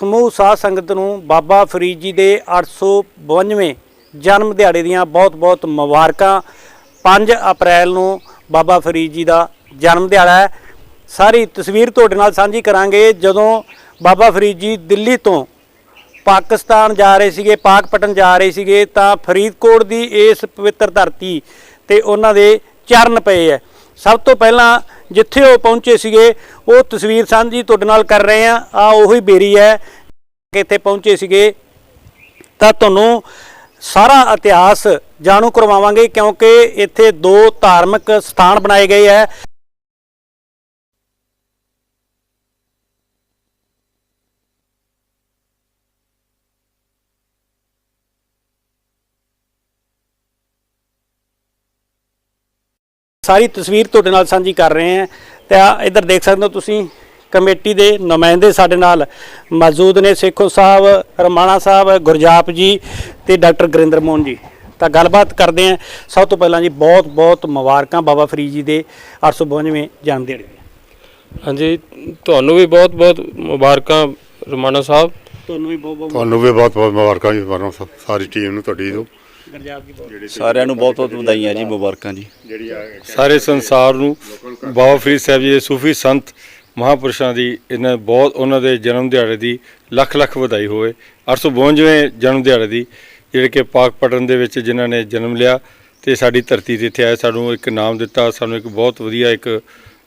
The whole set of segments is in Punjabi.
ਸਮੂਹ ਸਾਧ ਸੰਗਤ ਨੂੰ ਬਾਬਾ ਫਰੀਦ ਜੀ ਦੇ 852ਵੇਂ ਜਨਮ ਦਿਹਾੜੇ ਦੀਆਂ ਬਹੁਤ-ਬਹੁਤ ਮੁਬਾਰਕਾਂ। 5 ਅਪ੍ਰੈਲ ਨੂੰ ਬਾਬਾ ਫਰੀਦ ਜੀ ਦਾ ਜਨਮ ਦਿਹਾੜਾ ਹੈ। ਸਾਰੀ ਤਸਵੀਰ ਤੁਹਾਡੇ ਨਾਲ ਸਾਂਝੀ ਕਰਾਂਗੇ। ਜਦੋਂ ਬਾਬਾ ਫਰੀਦ ਜੀ ਦਿੱਲੀ ਤੋਂ ਪਾਕਿਸਤਾਨ ਜਾ ਰਹੇ ਸੀਗੇ ਪਾਕਪਟਨ ਜਾ ਰਹੇ ਸੀਗੇ, ਤਾਂ ਫਰੀਦਕੋਟ ਦੀ ਇਸ ਪਵਿੱਤਰ ਧਰਤੀ ਤੇ ਉਹਨਾਂ ਦੇ ਚਰਨ ਪਏ ਹੈ। ਸਭ ਤੋਂ ਪਹਿਲਾਂ ਜਿੱਥੇ ਉਹ ਪਹੁੰਚੇ ਸੀਗੇ, ਉਹ ਤਸਵੀਰ ਸਾਂਝੀ ਤੁਹਾਡੇ ਨਾਲ ਕਰ ਰਹੇ ਆ ਆ ਉਹੀ ਬੇਰੀ ਹੈ, ਕਿ ਇੱਥੇ ਪਹੁੰਚੇ ਸੀਗੇ। ਤਾਂ ਤੁਹਾਨੂੰ ਸਾਰਾ ਇਤਿਹਾਸ ਜਾਣੂ ਕਰਵਾਵਾਂਗੇ, ਕਿਉਂਕਿ ਇੱਥੇ ਦੋ ਧਾਰਮਿਕ ਸਥਾਨ ਬਣਾਏ ਗਏ ਹੈ। ਸਾਰੀ ਤਸਵੀਰ ਤੁਹਾਡੇ ਨਾਲ ਸਾਂਝੀ ਕਰ ਰਹੇ ਹਾਂ। ਤੇ ਆ ਇੱਧਰ ਦੇਖ ਸਕਦੇ ਹੋ ਤੁਸੀਂ ਕਮੇਟੀ ਦੇ ਨੁਮਾਇੰਦੇ ਸਾਡੇ ਨਾਲ ਮੌਜੂਦ ਨੇ ਸੇਖੋ ਸਾਹਿਬ ਰਮਾਣਾ ਸਾਹਿਬ ਗੁਰਜਾਪ ਜੀ ਤੇ ਡਾਕਟਰ ਗੁਰਿੰਦਰ ਮੋਹਨ ਜੀ। ਤਾਂ ਗੱਲਬਾਤ ਕਰਦੇ ਹਾਂ। ਸਭ ਤੋਂ ਪਹਿਲਾਂ ਜੀ ਬਹੁਤ ਬਹੁਤ ਮੁਬਾਰਕਾਂ ਬਾਬਾ ਫਰੀਦ ਜੀ ਦੇ 852ਵੇਂ ਜਨਮ ਦਿਹਾੜੇ ਹਾਂਜੀ ਤੁਹਾਨੂੰ ਵੀ ਬਹੁਤ ਬਹੁਤ ਮੁਬਾਰਕਾਂ ਰਮਾਣਾ ਸਾਹਿਬ। ਤੁਹਾਨੂੰ ਵੀ ਬਹੁਤ ਬਹੁਤ ਤੁਹਾਨੂੰ ਵੀ ਬਹੁਤ ਬਹੁਤ ਮੁਬਾਰਕਾਂ ਜੀ ਸਾਰੀ ਟੀਮ ਨੂੰ ਤੁਹਾਡੀ ਨੂੰ। ਗੁਰਜਾਪ ਜੀ ਬਹੁਤ ਸਾਰਿਆਂ ਨੂੰ ਬਹੁਤ ਬਹੁਤ ਵਧਾਈਆਂ ਜੀ ਮੁਬਾਰਕਾਂ ਜੀ। ਜਿਹੜੀ ਆ ਸਾਰੇ ਸੰਸਾਰ ਨੂੰ ਬਾਬਾ ਫਰੀਦ ਸਾਹਿਬ ਜੀ ਦੇ ਸੂਫੀ ਸੰਤ ਮਹਾਪੁਰਸ਼ਾਂ ਦੀ ਇਹਨਾਂ ਬਹੁਤ ਉਹਨਾਂ ਦੇ ਜਨਮ ਦਿਹਾੜੇ ਦੀ ਲੱਖ ਲੱਖ ਵਧਾਈ ਹੋਵੇ। 852ਵੇਂ ਜਨਮ ਦਿਹਾੜੇ ਦੀ ਜਿਹੜੇ ਕਿ ਪਾਕਪਟਨ ਦੇ ਵਿੱਚ ਜਿਨ੍ਹਾਂ ਨੇ ਜਨਮ ਲਿਆ ਤੇ ਸਾਡੀ ਧਰਤੀ ਤੇ ਇੱਥੇ ਆਏ ਸਾਨੂੰ ਇੱਕ ਨਾਮ ਦਿੱਤਾ ਸਾਨੂੰ ਇੱਕ ਬਹੁਤ ਵਧੀਆ ਇੱਕ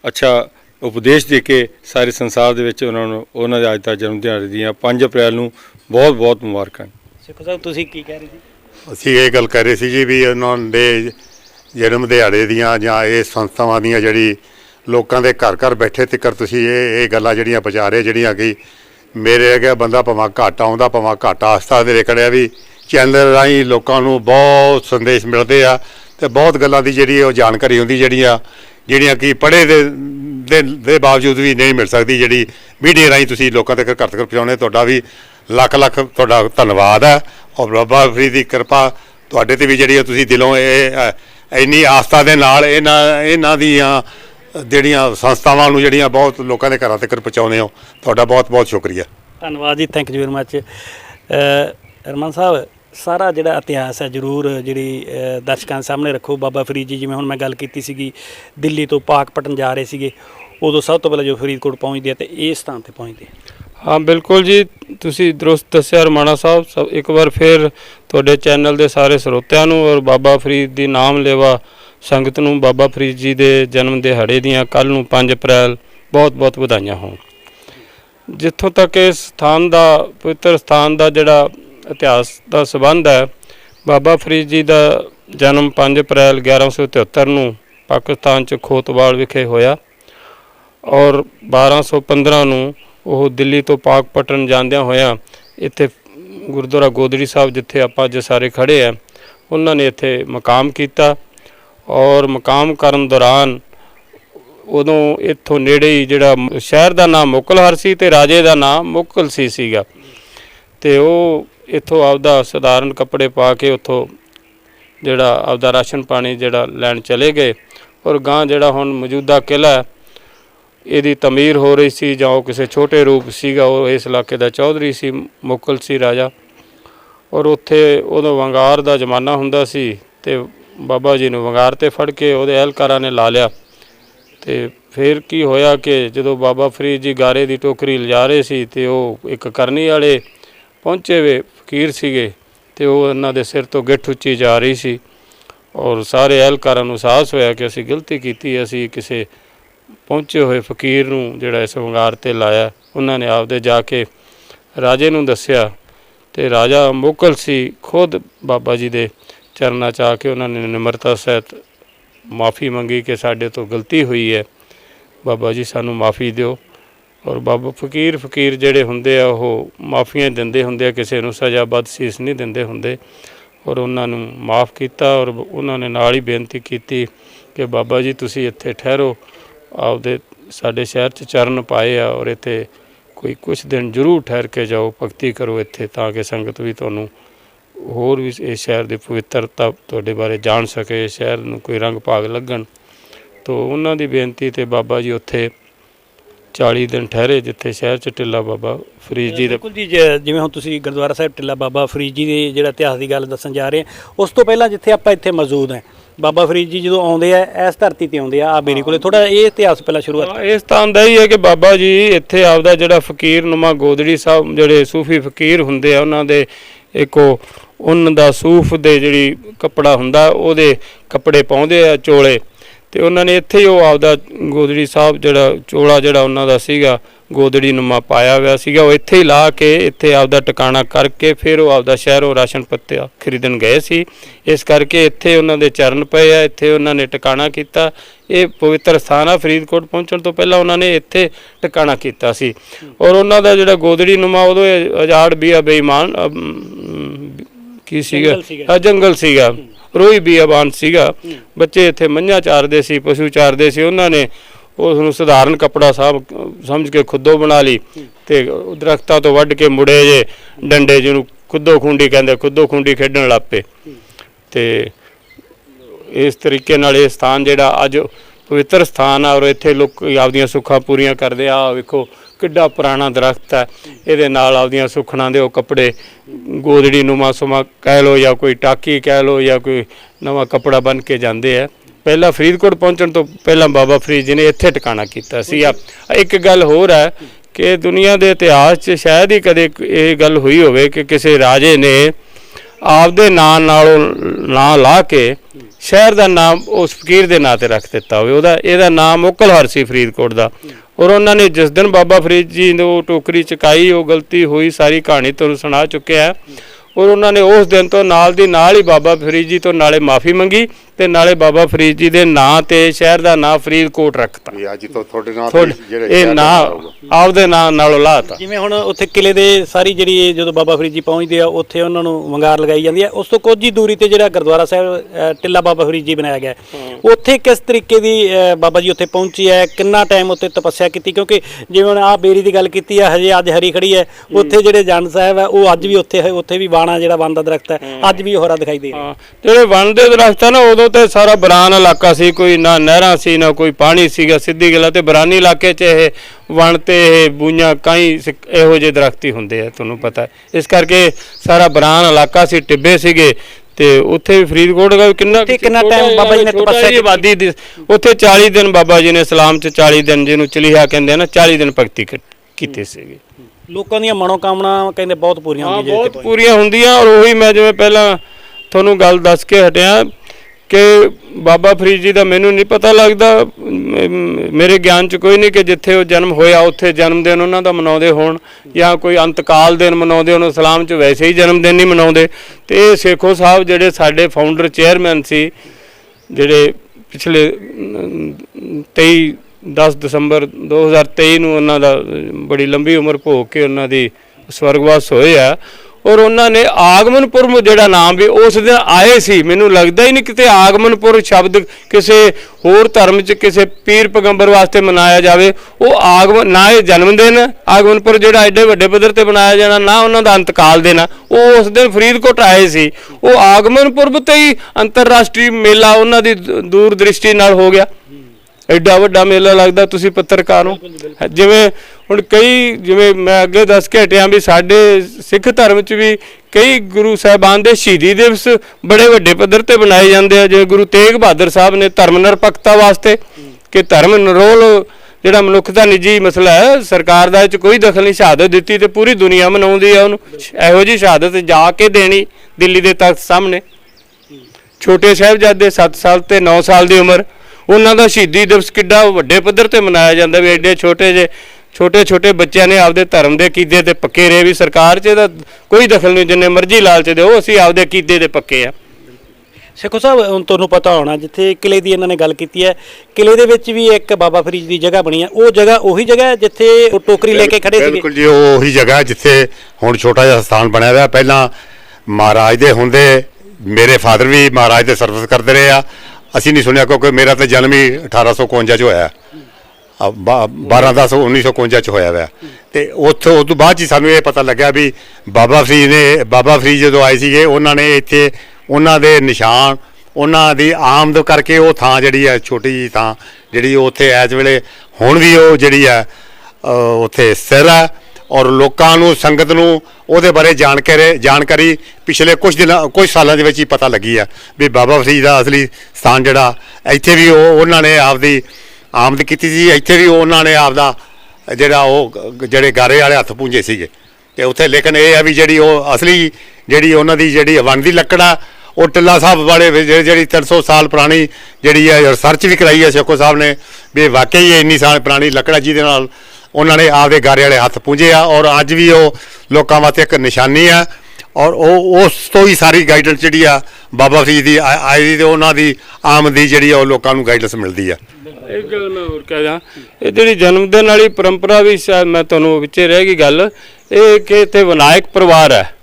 ਅੱਛਾ ਉਪਦੇਸ਼ ਦੇ ਕੇ ਸਾਰੇ ਸੰਸਾਰ ਦੇ ਵਿੱਚ ਉਹਨਾਂ ਨੂੰ ਉਹਨਾਂ ਦੇ ਅੱਜ ਦਾ ਜਨਮ ਦਿਹਾੜੇ ਦੀਆਂ 5 ਅਪ੍ਰੈਲ ਨੂੰ ਬਹੁਤ ਬਹੁਤ ਮੁਬਾਰਕਾਂ। ਸੇਖੋ ਸਾਹਿਬ ਤੁਸੀਂ ਕੀ ਕਹਿ ਰਹੇ ਸੀ ਅਸੀਂ ਇਹ ਗੱਲ ਕਰ ਰਹੇ ਸੀ ਜੀ ਵੀ ਉਹਨਾਂ ਦੇ ਜਨਮ ਦਿਹਾੜੇ ਦੀਆਂ ਜਾਂ ਇਹ ਸੰਸਥਾਵਾਂ ਦੀਆਂ ਜਿਹੜੀ ਲੋਕਾਂ ਦੇ ਘਰ ਘਰ ਬੈਠੇ ਤਿੱਕਰ ਤੁਸੀਂ ਇਹ ਇਹ ਗੱਲਾਂ ਜਿਹੜੀਆਂ ਪਹੁੰਚਾ ਰਹੇ ਜਿਹੜੀਆਂ ਕਿ ਮੇਰੇ ਅਗੇ ਬੰਦਾ ਭਾਵੇਂ ਘੱਟ ਆਉਂਦਾ, ਭਾਵੇਂ ਘੱਟ ਆਸਤਾ ਦੇ ਰੇਕੜਿਆ ਵੀ ਚੈਨਲ ਰਾਹੀਂ ਲੋਕਾਂ ਨੂੰ ਬਹੁਤ ਸੰਦੇਸ਼ ਮਿਲਦੇ ਆ ਤੇ ਬਹੁਤ ਗੱਲਾਂ ਦੀ ਜਿਹੜੀ ਉਹ ਜਾਣਕਾਰੀ ਹੁੰਦੀ ਜਿਹੜੀਆਂ ਜਿਹੜੀਆਂ ਕਿ ਪੜ੍ਹੇ ਦੇ ਦੇ ਦੇ ਬਾਵਜੂਦ ਵੀ ਨਹੀਂ ਮਿਲ ਸਕਦੀ ਜਿਹੜੀ ਮੀਡੀਆ ਰਾਹੀਂ ਤੁਸੀਂ ਲੋਕਾਂ ਤੱਕ ਘਰ ਤੱਕ ਪਹੁੰਚਾਉਣੇ ਤੁਹਾਡਾ ਵੀ ਲੱਖ ਲੱਖ ਤੁਹਾਡਾ ਧੰਨਵਾਦ ਹੈ। ਔਰ ਬਾਬਾ ਫਰੀਦ ਦੀ ਕਿਰਪਾ ਤੁਹਾਡੇ ਤੇ ਵੀ ਜਿਹੜੀ ਆ ਤੁਸੀਂ ਦਿਲੋਂ ਇਹ ਇੰਨੀ ਆਸਥਾ ਦੇ ਨਾਲ ਇਹਨਾਂ ਇਹਨਾਂ ਦੀਆਂ, ਜਿਹੜੀਆਂ ਸੰਸਥਾਵਾਂ ਨੂੰ ਜਿਹੜੀਆਂ ਬਹੁਤ ਲੋਕਾਂ ਦੇ ਘਰਾਂ ਤੱਕ ਪਹੁੰਚਾਉਂਦੇ ਹੋ, ਤੁਹਾਡਾ ਬਹੁਤ ਬਹੁਤ ਸ਼ੁਕਰੀਆ। ਧੰਨਵਾਦ ਜੀ thank you very much Raman Sahib, ਸਾਰਾ ਜਿਹੜਾ ਇਤਿਹਾਸ ਹੈ ਜਰੂਰ ਜਿਹੜੀ ਦਰਸ਼ਕਾਂ ਸਾਹਮਣੇ ਰੱਖੋ। ਬਾਬਾ ਫਰੀਦ ਜੀ, ਜਿਵੇਂ ਹੁਣ ਮੈਂ ਗੱਲ ਕੀਤੀ ਸੀਗੀ, ਦਿੱਲੀ ਤੋਂ ਪਾਕਪਟਨ ਜਾ ਰਹੇ ਸੀਗੇ, ਉਦੋਂ ਸਭ ਤੋਂ ਪਹਿਲਾਂ ਜੋ ਫਰੀਦਕੋਟ ਪਹੁੰਚਦੇ ਆ ਤੇ ਇਸ ਸਥਾਨ ਤੇ ਪਹੁੰਚਦੇ ਆ। ਹਾਂ, ਬਿਲਕੁਲ ਜੀ। ਤੁਸੀਂ ਦਰੁਸਤ ਦੱਸਿਆ, ਰਮਾਣਾ ਸਾਹਿਬ। ਸਭ ਇੱਕ ਵਾਰ ਫਿਰ ਤੁਹਾਡੇ ਚੈਨਲ ਦੇ ਸਾਰੇ ਸਰੋਤਿਆਂ ਨੂੰ ਔਰ ਬਾਬਾ ਫਰੀਦ ਦੀ ਨਾਮ ਲੇਵਾ ਸੰਗਤ ਨੂੰ, ਬਾਬਾ ਫਰੀਦ ਜੀ ਦੇ ਜਨਮ ਦਿਹਾੜੇ ਦੀਆਂ ਕੱਲ ਨੂੰ 5 ਅਪ੍ਰੈਲ। ਬਹੁਤ-ਬਹੁਤ ਵਧਾਈਆਂ ਹੋਣ। ਜਿੱਥੋਂ ਤੱਕ ਇਸ ਸਥਾਨ ਦਾ, ਪਵਿੱਤਰ ਸਥਾਨ ਦਾ ਜਿਹੜਾ ਇਤਿਹਾਸ ਦਾ ਸਬੰਧ ਹੈ, ਬਾਬਾ ਫਰੀਦ ਜੀ ਦਾ ਜਨਮ 5 ਅਪ੍ਰੈਲ 1173 ਨੂੰ ਪਾਕਿਸਤਾਨ ਚ ਖੋਤਵਾਲ ਵਿਖੇ ਹੋਇਆ ਔਰ 1215 ਨੂੰ ਉਹ ਦਿੱਲੀ ਤੋਂ ਪਾਕਪਟਨ ਜਾਂਦਿਆਂ ਹੋਇਆਂ ਇੱਥੇ ਗੁਰਦੁਆਰਾ ਗੋਦੜੀ ਸਾਹਿਬ ਜਿੱਥੇ ਆਪਾਂ ਅੱਜ ਸਾਰੇ ਖੜੇ ਆ, ਉਹਨਾਂ ਨੇ ਇੱਥੇ ਮਕਾਮ ਕੀਤਾ ਔਰ ਮਕਾਮ ਕਰਨ ਦੌਰਾਨ ਉਦੋਂ ਇੱਥੋਂ ਨੇੜੇ ਹੀ ਜਿਹੜਾ ਸ਼ਹਿਰ ਦਾ ਨਾਮ ਮੁਕਲਹਰ ਸੀ ਤੇ ਰਾਜੇ ਦਾ ਨਾਮ ਮੁਕਲ ਸੀ ਸੀਗਾ। ਤੇ ਉਹ ਇੱਥੋਂ ਆਪਦਾ ਸਧਾਰਨ ਕੱਪੜੇ ਪਾ ਕੇ ਉੱਥੋਂ ਜਿਹੜਾ ਆਪਦਾ ਰਾਸ਼ਨ ਪਾਣੀ ਜਿਹੜਾ ਲੈਣ ਚਲੇ ਗਏ ਔਰ ਗਾਂ ਜਿਹੜਾ ਹੁਣ ਮੌਜੂਦਾ ਕਿਲ੍ਹਾ ਇਹਦੀ ਤਮੀਰ ਹੋ ਰਹੀ ਸੀ ਜਾਂ ਉਹ ਕਿਸੇ ਛੋਟੇ ਰੂਪ ਸੀਗਾ, ਉਹ ਇਸ ਇਲਾਕੇ ਦਾ ਚੌਧਰੀ ਸੀ, ਮੁਕਲ ਸੀ ਰਾਜਾ। ਔਰ ਉੱਥੇ ਉਦੋਂ ਵੰਗਾਰ ਦਾ ਜ਼ਮਾਨਾ ਹੁੰਦਾ ਸੀ ਤੇ ਬਾਬਾ ਜੀ ਨੂੰ ਵੰਗਾਰ ਤੇ ਫੜ ਕੇ ਉਹਦੇ ਅਹਿਲਕਾਰਾਂ ਨੇ ਲਾ ਲਿਆ। ਤੇ ਫਿਰ ਕੀ ਹੋਇਆ ਕਿ ਜਦੋਂ ਬਾਬਾ ਫਰੀਦ ਜੀ ਗਾਰੇ ਦੀ ਟੋਕਰੀ ਲਿਜਾ ਰਹੇ ਸੀ ਤੇ ਉਹ ਇੱਕ ਕਰਨੀ ਵਾਲੇ ਪਹੁੰਚੇ ਵੇ ਫਕੀਰ ਸੀਗੇ ਤੇ ਉਹ ਉਹਨਾਂ ਦੇ ਸਿਰ ਤੋਂ ਗਿੱਠ ਉੱਚੀ ਜਾ ਰਹੀ ਸੀ। ਔਰ ਸਾਰੇ ਅਹਿਲਕਾਰਾਂ ਨੂੰ ਸਾਹਸ ਹੋਇਆ ਕਿ ਅਸੀਂ ਗਲਤੀ ਕੀਤੀ, ਅਸੀਂ ਕਿਸੇ ਪਹੁੰਚੇ ਹੋਏ ਫਕੀਰ ਨੂੰ ਜਿਹੜਾ ਇਸ ਵੰਗਾਰ ਤੇ ਲਾਇਆ। ਉਹਨਾਂ ਨੇ ਆਪਦੇ ਜਾ ਕੇ ਰਾਜੇ ਨੂੰ ਦੱਸਿਆ ਤੇ ਰਾਜਾ ਮੁਕਲ ਸੀ ਖੁਦ ਬਾਬਾ ਜੀ ਦੇ ਚਰਨਾਂ 'ਚ ਆ ਕੇ ਉਹਨਾਂ ਨੇ ਨਿਮਰਤਾ ਸਹਿਤ ਮਾਫੀ ਮੰਗੀ ਕਿ ਸਾਡੇ ਤੋਂ ਗਲਤੀ ਹੋਈ ਹੈ। ਬਾਬਾ ਜੀ ਸਾਨੂੰ ਮਾਫੀ ਦਿਓ। ਔਰ ਬਾਬਾ ਫਕੀਰ ਫਕੀਰ ਜਿਹੜੇ ਹੁੰਦੇ ਆ, ਉਹ ਮਾਫੀਆਂ ਦਿੰਦੇ ਹੁੰਦੇ ਆ, ਕਿਸੇ ਨੂੰ ਸਜ਼ਾ ਬਦਸੀਸ ਨਹੀਂ ਦਿੰਦੇ ਹੁੰਦੇ। ਔਰ ਉਹਨਾਂ ਨੂੰ ਮਾਫ ਕੀਤਾ ਔਰ ਉਹਨਾਂ ਨੇ ਨਾਲ ਹੀ ਬੇਨਤੀ ਕੀਤੀ ਕਿ ਬਾਬਾ ਜੀ, ਤੁਸੀਂ ਇੱਥੇ ਠਹਿਰੋ। ਆਪਦੇ ਸਾਡੇ ਸ਼ਹਿਰ 'ਚ ਚਰਨ ਪਾਏ ਆ ਔਰ ਇੱਥੇ ਕੋਈ ਕੁਝ ਦਿਨ ਜ਼ਰੂਰ ਠਹਿਰ ਕੇ ਜਾਓ, ਭਗਤੀ ਕਰੋ ਇੱਥੇ ਤਾਂ ਕਿ ਸੰਗਤ ਵੀ ਤੁਹਾਨੂੰ ਹੋਰ ਵੀ ਇਸ ਸ਼ਹਿਰ ਦੀ ਪਵਿੱਤਰਤਾ ਤੁਹਾਡੇ ਬਾਰੇ ਜਾਣ ਸਕੇ ਸ਼ਹਿਰ ਨੂੰ ਕੋਈ ਰੰਗ ਭਾਗ ਲੱਗਣ। ਤੋਂ ਉਹਨਾਂ ਦੀ ਬੇਨਤੀ ਤੇ ਬਾਬਾ ਜੀ ਉੱਥੇ 40 ਦਿਨ ਠਹਿਰੇ ਜਿੱਥੇ ਸ਼ਹਿਰ ਚ ਟਿੱਲਾ ਬਾਬਾ ਫਰੀਦ ਜੀ ਦੇ ਬਿਲਕੁਲ ਜੀ ਜਿਵੇਂ ਹੁਣ ਤੁਸੀਂ ਗੁਰਦੁਆਰਾ ਸਾਹਿਬ ਟਿੱਲਾ ਬਾਬਾ ਫਰੀਦ ਜੀ ਦੇ ਜਿਹੜਾ ਇਤਿਹਾਸ ਦੀ ਗੱਲ ਦੱਸਣ ਜਾ ਰਹੇ ਉਸ ਤੋਂ ਪਹਿਲਾਂ ਜਿੱਥੇ ਆਪਾਂ ਇੱਥੇ ਮੌਜੂਦ ਹਾਂ ਬਾਬਾ ਫਰੀਦ ਜੀ ਜਦੋਂ ਆਉਂਦੇ ਆ ਇਸ ਧਰਤੀ ਤੇ ਆਉਂਦੇ ਆ ਆ ਮੇਰੇ ਕੋਲੇ। ਥੋੜਾ ਇਹ ਇਤਿਹਾਸ ਪਹਿਲਾਂ ਸ਼ੁਰੂਆਤ ਹਾਂ, ਇਸ ਤਾਂ ਦਾ ਹੀ ਹੈ ਕਿ ਬਾਬਾ ਜੀ ਇੱਥੇ ਆਪਦਾ ਜਿਹੜਾ ਫਕੀਰ ਨੁਮਾ ਗੋਦੜੀ ਸਾਹਿਬ ਜਿਹੜੇ ਸੂਫੀ ਫਕੀਰ ਹੁੰਦੇ ਆ ਉਹਨਾਂ ਦੇ ਇੱਕੋ ਉਹਨਾਂ ਦਾ ਸੂਫ ਦੇ ਜਿਹੜੀ ਕੱਪੜਾ ਹੁੰਦਾ ਉਹਦੇ ਕੱਪੜੇ ਪਾਉਂਦੇ ਆ ਚੋਲੇ। ਤੇ ਉਹਨਾਂ ਨੇ ਇੱਥੇ ਹੀ ਉਹ ਆਪਦਾ ਗੋਦੜੀ ਸਾਹਿਬ ਜਿਹੜਾ ਚੋਲਾ ਜਿਹੜਾ ਉਹਨਾਂ ਦਾ ਸੀਗਾ ਗੋਦੜੀ ਨੁਮਾ ਪਾਇਆ ਹੋਇਆ ਸੀਗਾ ਉਹ ਇੱਥੇ ਹੀ ਲਾ ਕੇ ਇੱਥੇ ਆਪਦਾ ਟਿਕਾਣਾ ਕਰਕੇ ਫਿਰ ਉਹ ਆਪਦਾ ਸ਼ਹਿਰੋਂ ਰਾਸ਼ਨ ਪੱਤਿਆ ਖਰੀਦਣ ਗਏ ਸੀ। ਇਸ ਕਰਕੇ ਇੱਥੇ ਉਹਨਾਂ ਦੇ ਚਰਨ ਪਏ ਆ ਇੱਥੇ ਉਹਨਾਂ ਨੇ ਟਿਕਾਣਾ ਕੀਤਾ। ਇਹ ਪਵਿੱਤਰ ਸਥਾਨ ਆ ਫਰੀਦਕੋਟ ਪਹੁੰਚਣ ਤੋਂ ਪਹਿਲਾਂ ਉਹਨਾਂ ਨੇ ਇੱਥੇ ਟਿਕਾਣਾ ਕੀਤਾ ਸੀ। ਔਰ ਉਹਨਾਂ ਦਾ ਜਿਹੜਾ ਗੋਦੜੀ ਨੁਮਾ ਉਦੋਂ ਆਜ਼ਾਦ ਬੀਆ ਬੇਈਮਾਨ ਅਮ, ਕੀ ਸੀਗਾ? ਜੰਗਲ ਸੀਗਾ। ਆ ਜੰਗਲ ਸੀਗਾ ਰੋਈ ਬੀਆਬਾਨ ਸੀਗਾ। ਬੱਚੇ ਇੱਥੇ ਮੰਝਾਂ ਚਾਰਦੇ ਸੀ, ਪਸ਼ੂ ਚਾਰਦੇ ਸੀ। ਉਹਨਾਂ ਨੇ ਉਸ ਨੂੰ ਸਧਾਰਨ ਕਪੜਾ ਸਾਹਿਬ ਸਮਝ ਕੇ ਖੁੱਦੋ ਬਣਾ ਲਈ ਤੇ ਦਰਖਤਾਂ ਤੋਂ ਵੱਢ ਕੇ ਮੁੜੇ ਜੇ ਡੰਡੇ ਜਿਹਨੂੰ ਖੁੱਦੋ ਖੁੰਡੀ ਕਹਿੰਦੇ, ਖੁੱਦੋ ਖੁੰਡੀ ਖੇਡਣ ਲੱਗ ਪਏ। ਤੇ ਇਸ ਤਰੀਕੇ ਨਾਲ ਇਹ ਸਥਾਨ ਜਿਹੜਾ ਅੱਜ ਪਵਿੱਤਰ ਸਥਾਨ ਆ ਔਰ ਇੱਥੇ ਲੋਕ ਆਪਦੀਆਂ ਸੁੱਖਾਂ ਪੂਰੀਆਂ ਕਰਦੇ ਆ। ਆਹ ਵੇਖੋ ਕਿੱਡਾ ਪੁਰਾਣਾ ਦਰਖਤ ਹੈ। ਇਹਦੇ ਨਾਲ ਆਪਦੀਆਂ ਸੁੱਖਣਾ ਦੇ ਉਹ ਕੱਪੜੇ, ਗੋਦੜੀ ਨੂਮਾ ਸੁਮਾ ਕਹਿ ਲੋ ਜਾਂ ਕੋਈ ਟਾਕੀ ਕਹਿ ਲੋ ਜਾਂ ਕੋਈ ਨਵਾਂ ਕੱਪੜਾ ਬਨ ਕੇ ਜਾਂਦੇ ਆ। ਪਹਿਲਾਂ ਫਰੀਦਕੋਟ ਪਹੁੰਚਣ ਤੋਂ ਪਹਿਲਾਂ ਬਾਬਾ ਫਰੀਦ ਜੀ ਨੇ ਇੱਥੇ ਟਿਕਾਣਾ ਕੀਤਾ ਸੀ ਇੱਕ ਗੱਲ ਹੋਰ ਹੈ ਕਿ ਦੁਨੀਆ ਦੇ ਇਤਿਹਾਸ 'ਚ ਸ਼ਾਇਦ ਹੀ ਕਦੇ ਇਹ ਗੱਲ ਹੋਈ ਹੋਵੇ ਕਿ ਕਿਸੇ ਰਾਜੇ ਨੇ ਆਪਦੇ ਨਾਂ ਨਾਲੋਂ ਨਾਂ ਲਾ ਕੇ ਸ਼ਹਿਰ ਦਾ ਨਾਮ ਉਸ ਫਕੀਰ ਦੇ ਨਾਂ ਤੇ ਰੱਖ ਦਿੱਤਾ ਹੋਵੇ। ਉਹਦਾ, ਇਹਦਾ ਨਾਮ ਮੁਕਲਹਰ ਸੀ ਫਰੀਦਕੋਟ ਦਾ। ਔਰ ਉਹਨਾਂ ਨੇ ਜਿਸ ਦਿਨ ਬਾਬਾ ਫਰੀਦ ਜੀ ਨੇ ਉਹ ਟੋਕਰੀ ਚਕਾਈ, ਉਹ ਗਲਤੀ ਹੋਈ, ਸਾਰੀ ਕਹਾਣੀ ਤੁਹਾਨੂੰ ਸੁਣਾ ਚੁੱਕਿਆ ਔਰ ਉਹਨਾਂ ਨੇ ਉਸ ਦਿਨ ਤੋਂ ਨਾਲ ਦੀ ਨਾਲ ਹੀ ਬਾਬਾ ਫਰੀਦ ਜੀ ਤੋਂ ਨਾਲੇ ਮਾਫੀ ਮੰਗੀ। ਤੇ ਨਾਲੇ ਬਾਬਾ ਫਰੀਦ ਜੀ ਦੇ ਨਾਂ ਤੇ ਸ਼ਹਿਰ ਦਾ ਨਾਂ ਫਰੀਦਕੋਟ ਰੱਖਤਾ। ਵੀ ਅੱਜ ਤੋਂ ਤੁਹਾਡੇ ਨਾਲ ਜਿਹੜੇ ਇਹ ਨਾਂ। ਆਪਦੇ ਨਾਂ ਨਾਲੋਂ ਲਾਤਾ। ਜਿਵੇਂ ਹੁਣ ਉੱਥੇ ਕਿਲੇ ਦੇ ਸਾਰੀ ਜਿਹੜੀ ਜਦੋਂ ਬਾਬਾ ਫਰੀਦ ਜੀ ਪਹੁੰਚਦੇ ਆ ਉੱਥੇ ਉਹਨਾਂ ਨੂੰ ਵੰਗਾਰ ਲਗਾਈ ਜਾਂਦੀ ਹੈ ਉਸ ਤੋਂ ਕੁਝ ਹੀ ਦੂਰੀ ਤੇ ਜਿਹੜਾ ਗੁਰਦੁਆਰਾ ਸਾਹਿਬ ਟਿੱਲਾ ਬਾਬਾ ਫਰੀਦ ਜੀ ਬਣਾਇਆ ਗਿਆ। ਉੱਥੇ ਕਿਸ ਤਰੀਕੇ ਦੀ ਬਾਬਾ ਜੀ ਉੱਥੇ ਪਹੁੰਚੀ ਹੈ? ਕਿੰਨਾ ਟਾਈਮ ਉੱਥੇ ਤਪੱਸਿਆ ਕੀਤੀ? ਕਿਉਂਕਿ ਜਿਵੇਂ ਹੁਣ ਆ ਬੇਰੀ ਦੀ ਗੱਲ ਕੀਤੀ ਹੈ ਹਜੇ ਅੱਜ ਹਰੀ ਖੜੀ ਹੈ। ਉੱਥੇ ਜਿਹੜੇ ਜਨ ਸਾਹਿਬ ਹੈ ਉਹ ਅੱਜ ਵੀ ਉੱਥੇ ਹੈ ਉੱਥੇ ਵੀ ਬਾਣਾ ਜਿਹੜਾ ਵਨ ਦਾ ਦਰਖਤ ਹੈ ਅੱਜ ਵੀ ਹੋਰਾ ਦਿਖਾਈ ਦੇ ਰਿਹਾ। ਹਾਂ। ਜਿਹੜੇ ਵਣ ਦੇ ਦਰਖਤ ਆ ਨਾ ਉਦੋਂ ਤੇ ਸਾਰਾ ਬਰਾਨ ਇਲਾਕਾ ਸੀ ਕੋਈ ਨਾ ਨਹਿਰਾਂ ਸੀ ਨਾ ਕੋਈ ਪਾਣੀ ਸੀਗਾ ਸਿੱਧੀ ਗੱਲ ਤੇ ਬਰਾਨੀ ਇਲਾਕੇ 'ਚ ਇਹ ਵਣ ਤੇ ਇਹ ਬੂਈਆਂ ਕਾਈ ਇਹੋ ਜਿਹੇ ਦਰਖਤ ਹੁੰਦੇ ਆ ਤੁਹਾਨੂੰ ਪਤਾ ਹੈ। ਇਸ ਕਰਕੇ ਸਾਰਾ ਬਰਾਨ ਇਲਾਕਾ ਸੀ ਟਿੱਬੇ ਸੀਗੇ ਤੇ ਉੱਥੇ ਵੀ ਫਰੀਦਕੋਟ ਦਾ ਵੀ ਕਿੰਨਾ ਕਿੰਨਾ ਛੋਟਾ time ਬਾਬਾ ਜੀ ਨੇ ਤਪੱਸਿਆ ਜਿਹੀ ਕੀਤੀ? ਆਬਾਦੀ ਦੀ ਉੱਥੇ 40 ਦਿਨ ਬਾਬਾ ਜੀ ਨੇ ਇਸਲਾਮ 'ਚ 40 ਦਿਨ ਜਿਹਨੂੰ ਚਲੀਹਾ ਕਹਿੰਦੇ ਆ ਨਾ 40 ਦਿਨ ਭਗਤੀ ਕੀ- ਕੀਤੀ ਸੀਗੀ ਲੋਕਾਂ ਦੀਆਂ ਮਨੋਕਾਮਨਾ ਕਹਿੰਦੇ ਬਹੁਤ ਪੂਰੀਆਂ ਹਾਂ ਹੁੰਦੀਆਂ ਬਹੁਤ ਪੂਰੀਆਂ ਹੁੰਦੀਆਂ ਔਰ ਉਹੀ ਮੈਂ ਜਿਵੇਂ ਪਹਿਲਾਂ ਤੁਹਾਨੂੰ ਗੱਲ ਦੱਸ ਕੇ ਹਟਿਆ ਕਿ ਬਾਬਾ ਫਰੀਦ ਜੀ ਦਾ ਮੈਨੂੰ ਨਹੀਂ ਪਤਾ ਲੱਗਦਾ ਮੇਰੇ ਗਿਆਨ 'ਚ ਕੋਈ ਨਹੀਂ ਕਿ ਜਿੱਥੇ ਉਹ ਜਨਮ ਹੋਇਆ ਉੱਥੇ ਜਨਮ ਦਿਨ ਉਹਨਾਂ ਦਾ ਮਨਾਉਂਦੇ ਹੋਣ ਜਾਂ ਕੋਈ ਅੰਤਕਾਲ ਦਿਨ ਮਨਾਉਂਦੇ ਹੋਣ ਇਸਲਾਮ 'ਚ ਵੈਸੇ ਹੀ ਜਨਮ ਦਿਨ ਨਹੀਂ ਮਨਾਉਂਦੇ। ਤੇ ਇਹ ਸੇਖੋ ਸਾਹਿਬ ਜਿਹੜੇ ਸਾਡੇ ਫਾਊਂਡਰ ਚੇਅਰਮੈਨ ਸੀ ਜਿਹੜੇ ਪਿਛਲੇ ਅਮ, 23 10 ਦਸੰਬਰ 2023 ਨੂੰ ਉਹਨਾਂ ਦਾ ਬੜੀ ਲੰਬੀ ਉਮਰ ਭੋਗ ਕੇ ਉਹਨਾਂ ਦੀ ਸਵਰਗਵਾਸ ਹੋਏ ਆ ਔਰ ਉਹਨਾਂ ਨੇ ਆਗਮਨ ਪੁਰਬ ਜਿਹੜਾ ਨਾਮ ਵੀ ਉਸ ਦਿਨ ਆਏ ਸੀ, ਮੈਨੂੰ ਲੱਗਦਾ ਹੀ ਨਹੀਂ ਕਿਤੇ ਆਗਮਨ ਪੁਰਬ ਸ਼ਬਦ ਕਿਸੇ ਹੋਰ ਧਰਮ 'ਚ, ਕਿਸੇ ਪੀਰ ਪੈਗੰਬਰ ਵਾਸਤੇ ਮਨਾਇਆ ਜਾਵੇ। ਉਹ ਆਗਮਨ ਨਾ ਇਹ ਜਨਮ ਦਿਨ ਆਗਮਨ ਪੁਰਬ ਜਿਹੜਾ ਐਡੇ ਵੱਡੇ ਪੱਧਰ ਤੇ ਮਨਾਇਆ ਜਾਣਾ, ਨਾ ਉਹਨਾਂ ਦਾ ਅੰਤਕਾਲ ਦਿਨ ਆ। ਉਹ ਉਸ ਦਿਨ ਫਰੀਦਕੋਟ ਆਏ ਸੀ। ਉਹ ਆਗਮਨ ਪੁਰਬ ਤੇ ਹੀ ਅੰਤਰਰਾਸ਼ਟਰੀ ਮੇਲਾ ਉਹਨਾਂ ਦੀ ਦੂਰ ਦ੍ਰਿਸ਼ਟੀ ਨਾਲ ਹੋ ਗਿਆ। ਐਡਾ ਵੱਡਾ ਮੇਲਾ ਲੱਗਦਾ ਤੁਸੀਂ ਪੱਤਰਕਾਰ ਹੋ। ਜਿਵੇਂ ਹੁਣ ਕਈ ਜਿਵੇਂ ਮੈਂ ਅੱਗੇ ਦੱਸ ਕੇ ਹਟਿਆ ਵੀ ਸਾਡੇ ਸਿੱਖ ਧਰਮ 'ਚ ਵੀ ਕਈ ਗੁਰੂ ਸਾਹਿਬਾਨ ਦੇ ਸ਼ਹੀਦੀ ਦਿਵਸ ਬੜੇ ਵੱਡੇ ਪੱਧਰ ਤੇ ਬਣਾਏ ਜਾਂਦੇ ਆ। ਜਿਵੇਂ ਗੁਰੂ ਤੇਗ ਬਹਾਦਰ ਸਾਹਿਬ ਨੇ ਧਰਮ ਨਿਰਪੱਖਤਾ ਵਾਸਤੇ ਕਿ ਧਰਮ ਨਿਰੋਲ ਜਿਹੜਾ ਮਨੁੱਖ ਦਾ ਨਿੱਜੀ ਮਸਲਾ ਹੈ ਸਰਕਾਰ ਦਾ ਇਹ 'ਚ ਕੋਈ ਦਖਲ ਨਹੀਂ ਸ਼ਹਾਦਤ ਦਿੱਤੀ ਤੇ ਪੂਰੀ ਦੁਨੀਆ ਮਨਾਉਂਦੀ ਆ ਉਹਨੂੰ। ਇਹੋ ਜੀ ਸ਼ਹਾਦਤ ਜਾ ਕੇ ਦੇਣੀ ਦਿੱਲੀ ਦੇ ਤਖਤ ਸਾਹਮਣੇ। ਛੋਟੇ ਸਾਹਿਬਜ਼ਾਦੇ 7 ਸਾਲ ਤੇ 9 ਸਾਲ ਦੀ ਉਮਰ। ਉਹਨਾਂ ਦਾ ਸ਼ਹੀਦੀ ਦਿਵਸ ਕਿੱਡਾ ਵੱਡੇ ਪੱਧਰ ਤੇ ਮਨਾਇਆ ਜਾਂਦਾ ਵੀ ਐਡੇ ਛੋਟੇ ਜੇ ਛੋਟੇ ਛੋਟੇ ਬੱਚਿਆਂ ਨੇ ਆਪਦੇ ਧਰਮ ਦੇ ਕੀਦੇ ਤੇ ਪੱਕੇ ਰਹੇ ਵੀ ਸਰਕਾਰ 'ਚ ਇਹਦਾ ਕੋਈ ਦਖਲ ਨਹੀਂ ਜਿੰਨੇ ਮਰਜ਼ੀ ਲਾਲਚ ਦਿਓ ਅਸੀਂ ਆਪਦੇ ਕੀਦੇ ਤੇ ਪੱਕੇ ਆ। ਸੇਖੋ ਸਾਹਿਬ ਹੁਣ ਤੁਹਾਨੂੰ ਪਤਾ ਹੋਣਾ ਜਿੱਥੇ ਕਿਲੇ ਦੀ ਇਹਨਾਂ ਨੇ ਗੱਲ ਕੀਤੀ ਹੈ ਕਿਲੇ ਦੇ ਵਿੱਚ ਵੀ ਇੱਕ ਬਾਬਾ ਫਰੀਦ ਦੀ ਜਗ੍ਹਾ ਬਣੀ ਹੈ। ਉਹ ਜਗ੍ਹਾ ਉਹੀ ਜਗ੍ਹਾ ਹੈ ਜਿੱਥੇ ਉਹ ਟੋਕਰੀ ਲੈ ਕੇ ਖੜੇ ਸੀਗੇ? ਬਿਲਕੁਲ ਜੀ ਉਹ ਉਹੀ ਜਗ੍ਹਾ ਜਿੱਥੇ ਹੁਣ ਛੋਟਾ ਜਿਹਾ ਸਥਾਨ ਬਣਿਆ ਹੋਇਆ। ਪਹਿਲਾਂ ਮਹਾਰਾਜ ਦੇ ਹੁੰਦੇ ਮੇਰੇ ਫਾਦਰ ਵੀ ਮਹਾਰਾਜ ਦੇ ਸਰਵਿਸ ਕਰਦੇ ਰਹੇ ਆ। ਅਸੀਂ ਨਹੀਂ ਸੁਣਿਆ ਕਿਉਂਕਿ ਮੇਰਾ ਤਾਂ ਜਨਮ ਹੀ 1851 ਚ ਹੋਇਆ। ਆ 12 10 1951 ਚ ਹੋਇਆ ਹੋਇਆ ਤੇ ਉੱਥੋਂ ਉਸ ਤੋਂ ਬਾਅਦ 'ਚ ਹੀ ਸਾਨੂੰ ਇਹ ਪਤਾ ਲੱਗਿਆ ਵੀ ਬਾਬਾ ਫਰੀਦ ਨੇ, ਬਾਬਾ ਫਰੀਦ ਜਦੋਂ ਆਏ ਸੀਗੇ, ਉਹਨਾਂ ਨੇ ਇੱਥੇ ਉਹਨਾਂ ਦੇ ਨਿਸ਼ਾਨ, ਉਹਨਾਂ ਦੀ ਆਮਦ ਕਰਕੇ ਉਹ ਥਾਂ ਜਿਹੜੀ ਹੈ ਛੋਟੀ ਜੀ ਥਾਂ ਜਿਹੜੀ ਉਹ ਉੱਥੇ ਇਸ ਵੇਲੇ ਹੁਣ ਵੀ ਉਹ ਜਿਹੜੀ ਹੈ ਉੱਥੇ ਸਿਰ ਹੈ ਔਰ ਲੋਕਾਂ ਨੂੰ, ਸੰਗਤ ਨੂੰ ਉਹਦੇ ਬਾਰੇ ਜਾਣਕਾਰੀ ਜਾਣਕਾਰੀ ਪਿਛਲੇ ਕੁਝ ਦਿਨਾਂ, ਕੁਝ ਸਾਲਾਂ ਦੇ ਵਿੱਚ ਹੀ ਪਤਾ ਲੱਗੀ ਆ ਵੀ ਬਾਬਾ ਫਰੀਦ ਦਾ ਅਸਲੀ ਸਥਾਨ ਜਿਹੜਾ, ਇੱਥੇ ਵੀ ਉਹ, ਉਹਨਾਂ ਨੇ ਆਪਦੀ ਆਮਦ ਕੀਤੀ ਸੀ, ਇੱਥੇ ਵੀ ਉਹਨਾਂ ਨੇ ਆਪਦਾ ਜਿਹੜਾ ਉਹ ਜਿਹੜੇ ਗਾਰੇ ਵਾਲੇ ਹੱਥ ਪੂੰਝੇ ਸੀਗੇ। ਤੇ ਉੱਥੇ ਲੇਕਿਨ ਇਹ ਆ ਵੀ ਜਿਹੜੀ ਉਹ ਅਸਲੀ ਜਿਹੜੀ ਉਹਨਾਂ ਦੀ ਜਿਹੜੀ ਵਣ ਦੀ ਲੱਕੜ ਆ, ਉਹ ਟਿੱਲਾ ਸਾਹਿਬ ਵਾਲੇ ਜਿਹੜੀ ਜਿਹੜੀ 300 ਸਾਲ ਪੁਰਾਣੀ ਜਿਹੜੀ ਹੈ ਰਿਸਰਚ ਵੀ ਕਰਾਈ ਹੈ ਸ਼ੇਖੋ ਸਾਹਿਬ ਨੇ, ਵੀ ਵਾਕਈ ਇੰਨੀ ਸਾਲ ਪੁਰਾਣੀ ਲੱਕੜ ਆ ਜਿਹਦੇ ਨਾਲ ਉਹਨਾਂ ਨੇ ਆਪਦੇ ਗਾਰੇ ਵਾਲੇ ਹੱਥ ਪੂੰਝੇ ਆ ਔਰ ਅੱਜ ਵੀ ਉਹ ਲੋਕਾਂ ਵਾਸਤੇ ਇੱਕ ਨਿਸ਼ਾਨੀ ਆ ਔਰ ਉਹ ਉਸ ਤੋਂ ਹੀ ਸਾਰੀ ਗਾਈਡੈਂਸ ਜਿਹੜੀ ਆ ਬਾਬਾ ਫਰੀਦ ਦੀ ਆ- ਆਈ ਦੀ ਤੇ ਉਹਨਾਂ ਦੀ ਆਮਦ ਜਿਹੜੀ ਆ ਉਹ ਲੋਕਾਂ ਨੂੰ ਗਾਈਡੈਂਸ ਮਿਲਦੀ ਆ। ਇੱਕ ਗੱਲ ਮੈਂ ਹੋਰ ਕਹਿ ਦਿਆਂ, ਇਹ ਜਿਹੜੀ ਜਨਮ ਦਿਨ ਵਾਲੀ ਪਰੰਪਰਾ ਵੀ ਸ਼ਾਇਦ ਮੈਂ ਤੁਹਾਨੂੰ ਵਿੱਚੇ ਰਹਿ ਗਈ ਗੱਲ, ਇਹ ਕਿ ਇੱਥੇ ਵਿਨਾਇਕ ਪਰਿਵਾਰ ਹੈ।